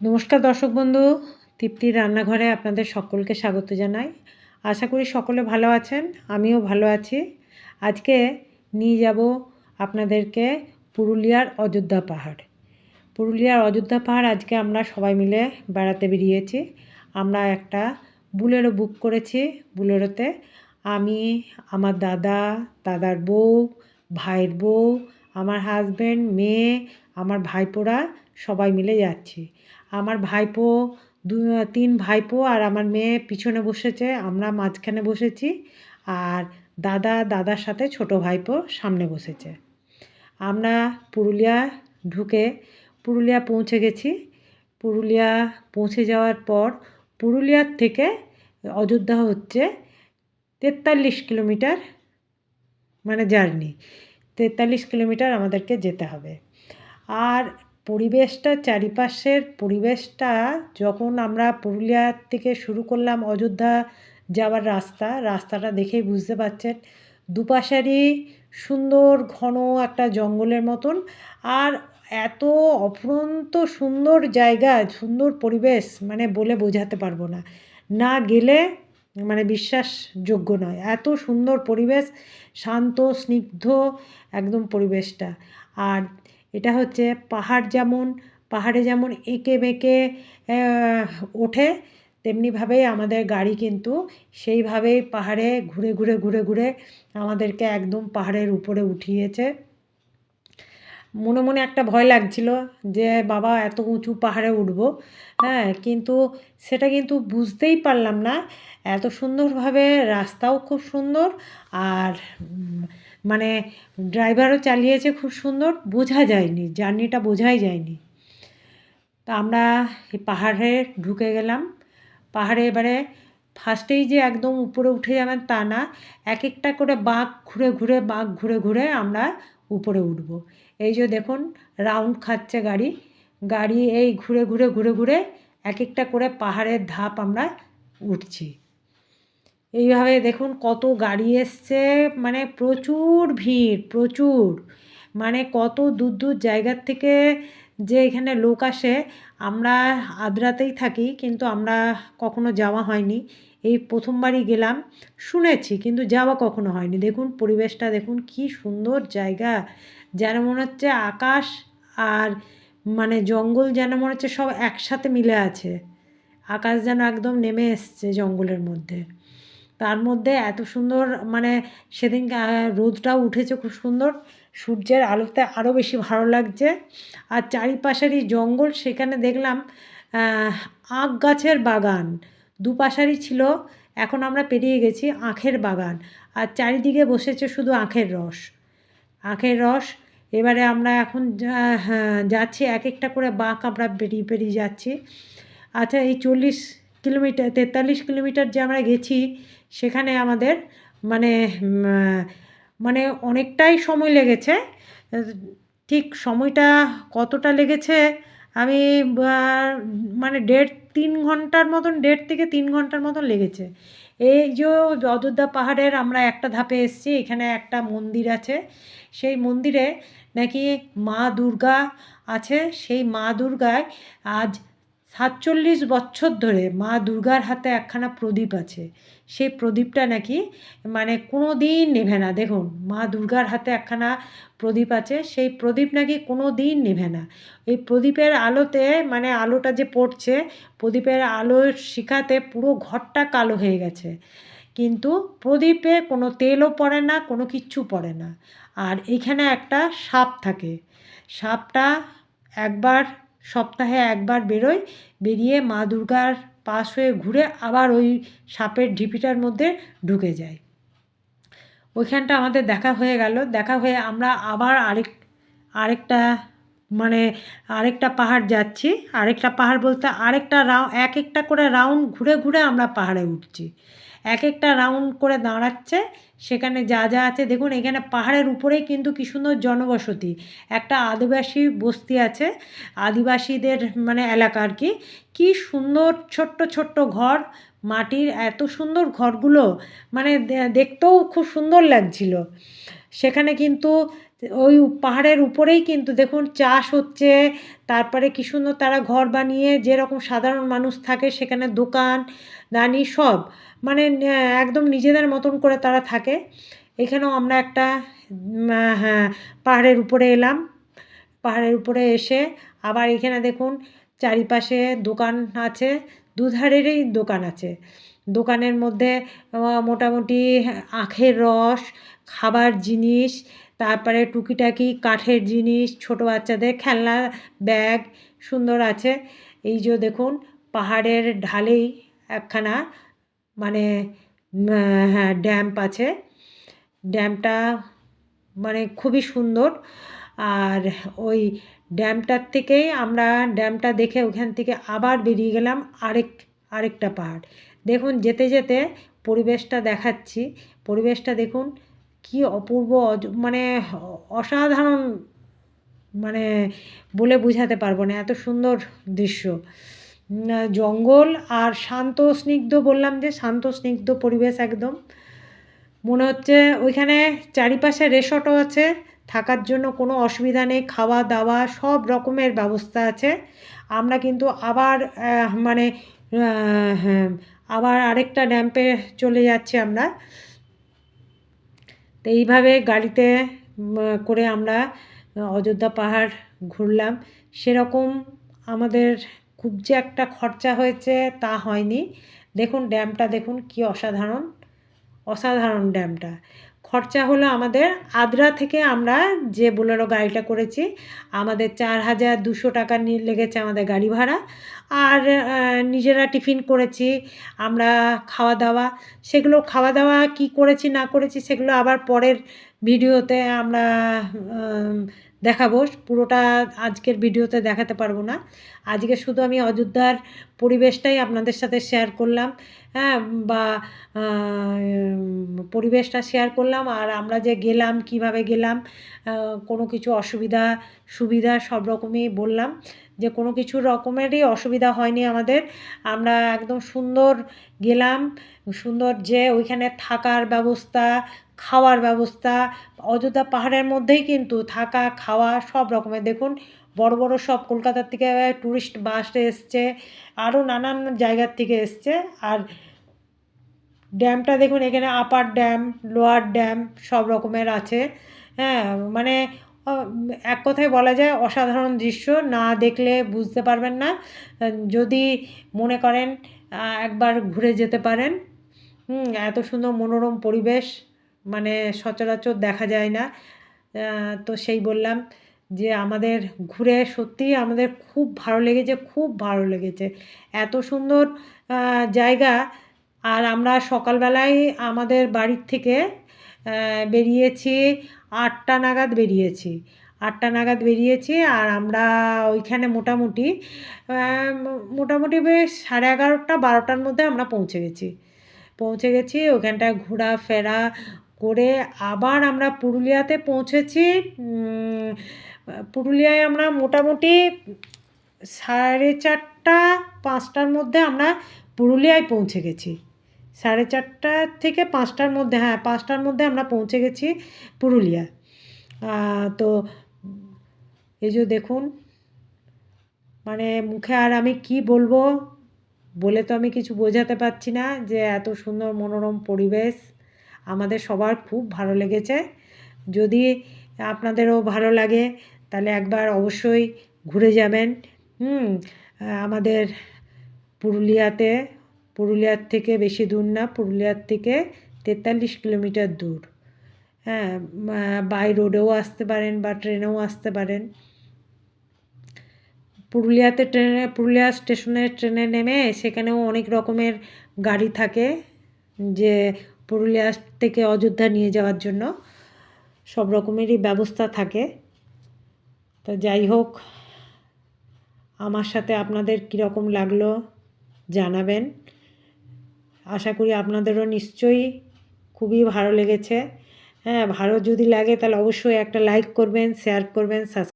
নমস্কার দর্শক বন্ধু, তৃপ্তির রান্নাঘরে আপনাদের সকলকে স্বাগত জানাই। আশা করি সকলে ভালো আছেন, আমিও ভালো আছি। আজকে নিয়ে যাব আপনাদেরকে পুরুলিয়ার অযোধ্যা পাহাড়। পুরুলিয়ার অযোধ্যা পাহাড় আজকে আমরা সবাই মিলে বেড়াতে বেরিয়েছি। আমরা একটা বুলেরো বুক করেছি বুলেরোতে। আমি, আমার দাদা, দাদার বউ, ভাইয়ের বউ, আমার হাজব্যান্ড মেয়ে, আমার ভাইপোরা সবাই মিলে যাচ্ছি। আমার ভাইপো, দু, তিন ভাইপো আর আমার মেয়ে পিছনে বসেছে, আমরা মাঝখানে বসেছি আর দাদা, দাদার সাথে ছোট ভাইপো সামনে বসেছে। আমরা পুরুলিয়া ঢুকে পুরুলিয়া পৌঁছে গেছি। পুরুলিয়া পৌঁছে যাওয়ার পর পুরুলিয়ার থেকে অযোধ্যা হচ্ছে তেতাল্লিশ কিলোমিটার মানে জার্নি, তেতাল্লিশ কিলোমিটার আমাদেরকে যেতে হবে। আর পরিবেশটা, চারিপাশের পরিবেশটা যখন আমরা পুরুলিয়ার থেকে শুরু করলাম অযোধ্যা যাওয়ার রাস্তা, রাস্তাটা দেখেই বুঝতে পারছেন। দুপাশারই সুন্দর ঘন একটা জঙ্গলের মতন আর এত অফুরন্ত সুন্দর জায়গা, সুন্দর পরিবেশ মানে বলে বোঝাতে পারব না। না গেলে মানে বিশ্বাসযোগ্য নয়। এত সুন্দর পরিবেশ, শান্ত, স্নিগ্ধ একদম পরিবেশটা। আর এটা হচ্ছে পাহাড় যেমন, পাহাড়ে যেমন এঁকে বেঁকে ওঠে তেমনিভাবেই আমাদের গাড়ি কিন্তু সেইভাবেই পাহাড়ে ঘুরে ঘুরে ঘুরে ঘুরে আমাদেরকে একদম পাহাড়ের উপরে উঠিয়েছে। মনে মনে একটা ভয় লাগছিল যে, বাবা, এত উঁচু পাহাড়ে উঠব? হ্যাঁ কিন্তু সেটা কিন্তু বুঝতেই পারলাম না। এত সুন্দরভাবে রাস্তাও খুব সুন্দর আর মানে ড্রাইভারও চালিয়েছে খুব সুন্দর। বোঝা যায়নি, জার্নিটা বোঝাই যায়নি। তা আমরা এই পাহাড়ে ঢুকে গেলাম। পাহাড়ে এবারে ফার্স্টেই যে একদম উপরে উঠে যাবেন তা না, এক একটা করে বাঁক ঘুরে ঘুরে, বাঁক ঘুরে ঘুরে আমরা উপরে উঠব। এই যে দেখুন রাউন্ড খাচ্ছে গাড়ি। গাড়ি এই ঘুরে ঘুরে ঘুরে ঘুরে এক একটা করে পাহাড়ের ধাপ আমরা উঠছি। এইভাবে দেখুন কত গাড়ি এসছে মানে প্রচুর ভিড়, প্রচুর। মানে কত দূর দূর জায়গার থেকে যে এখানে লোক আসে, আমরা আদ্রাতেই থাকি, কিন্তু আমরা কখনো যাওয়া হয়নি। এই প্রথমবারই গেলাম, শুনেছি কিন্তু যাওয়া কখনো হয়নি। দেখুন পরিবেশটা, দেখুন কি সুন্দর জায়গা। যেন মনে হচ্ছে আকাশ আর মানে জঙ্গল যেন মনে হচ্ছে সব একসাথে মিলে আছে। আকাশ যেন একদম নেমে এসছে জঙ্গলের মধ্যে। তার মধ্যে এত সুন্দর মানে সেদিন রোদটাও উঠেছে খুব সুন্দর। সূর্যের আলোতে আরও বেশি ভালো লাগছে। আর চারিপাশেরই জঙ্গল, সেখানে দেখলাম আখ গাছের বাগান। দুপাশারই ছিল এখন আমরা পেরিয়ে গেছি আখের বাগান আর চারিদিকে বসেছে শুধু আখের রস। আখের রস এবারে আমরা এখন হ্যাঁ, যাচ্ছি এক একটা করে বাঁক আমরা পেরিয়ে পেরিয়ে যাচ্ছি। আচ্ছা এই চল্লিশ কিলোমিটার তেতাল্লিশ কিলোমিটার যে আমরা গেছি সেখানে আমাদের মানে মানে অনেকটাই সময় লেগেছে। ঠিক সময়টা কতটা লেগেছে আমি মানে দেড় তিন ঘণ্টার মতন, দেড় থেকে তিন ঘণ্টার মতন লেগেছে। এই যে অযোধ্যা পাহাড়ের আমরা একটা ধাপে এসেছি, এখানে একটা মন্দির আছে। সেই মন্দিরে নাকি মা দুর্গা আছে। সেই মা দুর্গায় আজ সাতচল্লিশ বছর ধরে মা দুর্গার হাতে একখানা প্রদীপ আছে। সেই প্রদীপটা নাকি মানে কোনো দিন নেভে না। দেখুন, মা দুর্গার হাতে একখানা প্রদীপ আছে। সেই প্রদীপ নাকি কোনো দিন নেভে না। এই প্রদীপের আলোতে মানে আলোটা যে পড়ছে, প্রদীপের আলোর শিখাতে পুরো ঘরটা কালো হয়ে গেছে। কিন্তু প্রদীপে কোনো তেলও পড়ে না, কোনো কিচ্ছু পড়ে না। আর এখানে একটা সাপ থাকে। সাপটা একবার সপ্তাহে একবার বেরোয় বেরিয়ে মা দুর্গার পাশ হয়ে ঘুরে আবার ওই সাপের ঢিপিটার মধ্যে ঢুকে যায় ওইখানটা আমাদের দেখা হয়ে গেল। দেখা হয়ে আমরা আবার আরেক, আরেকটা মানে আরেকটা পাহাড় যাচ্ছি। আরেকটা পাহাড় বলতে আরেকটা রাউ, এক একটা করে রাউন্ড ঘুরে ঘুরে আমরা পাহাড়ে উঠছি। এক একটা রাউন্ড করে দাঁড়াচ্ছে। সেখানে যা যা আছে, দেখুন, এখানে পাহাড়ের উপরেই কিন্তু কী সুন্দর জনবসতি। একটা আদিবাসী বস্তি আছে, আদিবাসীদের মানে এলাকা আর কি। কী সুন্দর ছোট্ট ছোট্ট ঘর, মাটির এত সুন্দর ঘরগুলো মানে দেখতেও খুব সুন্দর লাগছিল। সেখানে কিন্তু ওই পাহাড়ের উপরেই কিন্তু দেখুন চাষ হচ্ছে, তারপরে কী সুন্দর তারা ঘর বানিয়ে যেরকম সাধারণ মানুষ থাকে সেখানে দোকান, দানি সব মানে একদম নিজেদের মতন করে তারা থাকে। এখানেও আমরা একটা হ্যাঁ পাহাড়ের উপরে এলাম, পাহাড়ের উপরে এসে আবার এখানে দেখুন চারিপাশে দোকান আছে, দুধারেরই দোকান আছে। দোকানের মধ্যে মোটামুটি আখের রস, খাবার জিনিস তারপরে টুকিটাকি কাঠের জিনিস, ছোট বাচ্চাদের খেলনা, ব্যাগ সুন্দর আছে। এই যে দেখুন, পাহাড়ের ঢালেই একখানা মানে হ্যাঁ ড্যাম্প আছে। ড্যামটা মানে খুবই সুন্দর। আর ওই ড্যামটার থেকেই আমরা ড্যামটা দেখে ওখান থেকে আবার বেরিয়ে গেলাম আরেক, আরেকটা পাহাড়। দেখুন, যেতে যেতে পরিবেশটা দেখাচ্ছি। পরিবেশটা দেখুন কি অপূর্ব মানে অসাধারণ মানে বলে বোঝাতে পারব না এত সুন্দর দৃশ্য। জঙ্গল আর শান্ত স্নিগ্ধ বললাম যে শান্ত স্নিগ্ধ পরিবেশ একদম। মনে হচ্ছে ওইখানে চারিপাশে রেসর্টও আছে থাকার জন্য কোনো অসুবিধা নেই খাওয়া দাওয়া সব রকমের ব্যবস্থা আছে। আমরা কিন্তু আবার মানে হ্যাঁ, আবার আরেকটা ড্যাম্পে চলে যাচ্ছি আমরা। তো এইভাবে গাড়িতে করে আমরা অযোধ্যা পাহাড় ঘুরলাম। সেরকম আমাদের খুব যে একটা খরচা হয়েছে তা হয়নি। দেখুন, ড্যামটা দেখুন, কি অসাধারণ। অসাধারণ ড্যামটা। খরচা হলো আমাদের আদ্রা থেকে আমরা যে বোলেরো গাড়িটা করেছি, আমাদের চার হাজার দুশো টাকা নিয়ে লেগেছে আমাদের গাড়ি ভাড়া। আর নিজেরা টিফিন করেছি, আমরা খাওয়া দাওয়া সেগুলো খাওয়া দাওয়া কি করেছি না করেছি সেগুলো আবার পরের ভিডিওতে আমরা দেখাবো, পুরোটা আজকের ভিডিওতে দেখাতে পারব না। আজকে শুধু আমি অযোধ্যার পরিবেশটাই আপনাদের সাথে শেয়ার করলাম হ্যাঁ বা পরিবেশটা শেয়ার করলাম, আর আমরা যে গেলাম, কীভাবে গেলাম কোনো কিছু অসুবিধা, সুবিধা সব রকমই বললাম। যে কোনো কিছু রকমেরই অসুবিধা হয়নি আমাদের। আমরা একদম সুন্দর গেলাম, সুন্দর যে ওইখানে থাকার ব্যবস্থা, খাওয়ার ব্যবস্থা, অযোধ্যা পাহাড়ের মধ্যেই কিন্তু থাকা, খাওয়া সব রকমের। দেখুন, বড় বড় সব কলকাতার থেকে ট্যুরিস্ট বাস এসছে, আরও নানান জায়গার থেকে এসছে। আর ড্যামটা দেখুন, এখানে আপার ড্যাম লোয়ার ড্যাম সব রকমের আছে। হ্যাঁ মানে এক কথায় বলা যায় অসাধারণ দৃশ্য, না দেখলে বুঝতে পারবেন না। যদি মনে করেন একবার ঘুরে যেতে পারেন। এত সুন্দর মনোরম পরিবেশ মানে সচরাচর দেখা যায় না। তো সেই বললাম যে আমাদের ঘুরে সত্যিই আমাদের খুব ভালো লেগেছে, খুব ভালো লেগেছে। এত সুন্দর জায়গা, আর আমরা সকালবেলায় আমাদের বাড়ির থেকে বেরিয়েছি আটটা নাগাদ বেরিয়েছি। আটটা নাগাদ বেরিয়েছি আর আমরা ওইখানে মোটামুটি মোটামুটি বেশ সাড়ে এগারোটা, বারোটার মধ্যে আমরা পৌঁছে গেছি। পৌঁছে গেছি, ওখানটায় ঘোরাফেরা করে আবার আমরা পুরুলিয়াতে পৌঁছেছি। পুরুলিয়ায় আমরা মোটামুটি সাড়ে চারটা, পাঁচটার মধ্যে আমরা পুরুলিয়ায় পৌঁছে গেছি। সাড়ে চারটা থেকে পাঁচটার মধ্যে হ্যাঁ পাঁচটার মধ্যে আমরা পৌঁছে গেছি পুরুলিয়া। তো এই যে দেখুন মানে মুখে আর আমি কি বলব, বলে তো আমি কিছু বোঝাতে পারছি না যে এত সুন্দর মনোরম পরিবেশ আমাদের সবার খুব ভালো লেগেছে। যদি আপনাদেরও ভালো লাগে, তাহলে একবার অবশ্যই ঘুরে যাবেন। হুম, আমাদের পুরুলিয়াতে পুরুলিয়ার থেকে বেশি দূর না, পুরুলিয়ার থেকে তেতাল্লিশ কিলোমিটার দূর। হ্যাঁ বাই রোডেও আসতে পারেন বা ট্রেনেও আসতে পারেন। পুরুলিয়াতে ট্রেনে পুরুলিয়া স্টেশনে ট্রেনে নেমে সেখানেও অনেক রকমের গাড়ি থাকে যে পুরুলিয়া থেকে অযোধ্যা নিয়ে যাওয়ার জন্য। সব রকমেরই ব্যবস্থা থাকে। তো যাই হোক, আমার সাথে আপনাদের কীরকম লাগল জানাবেন। আশা করি আপনাদেরও নিশ্চয়ই খুবই ভালো লেগেছে। হ্যাঁ ভালো যদি লাগে তাহলে অবশ্যই একটা লাইক করবেন শেয়ার করবেন সাবস্ক্রাইব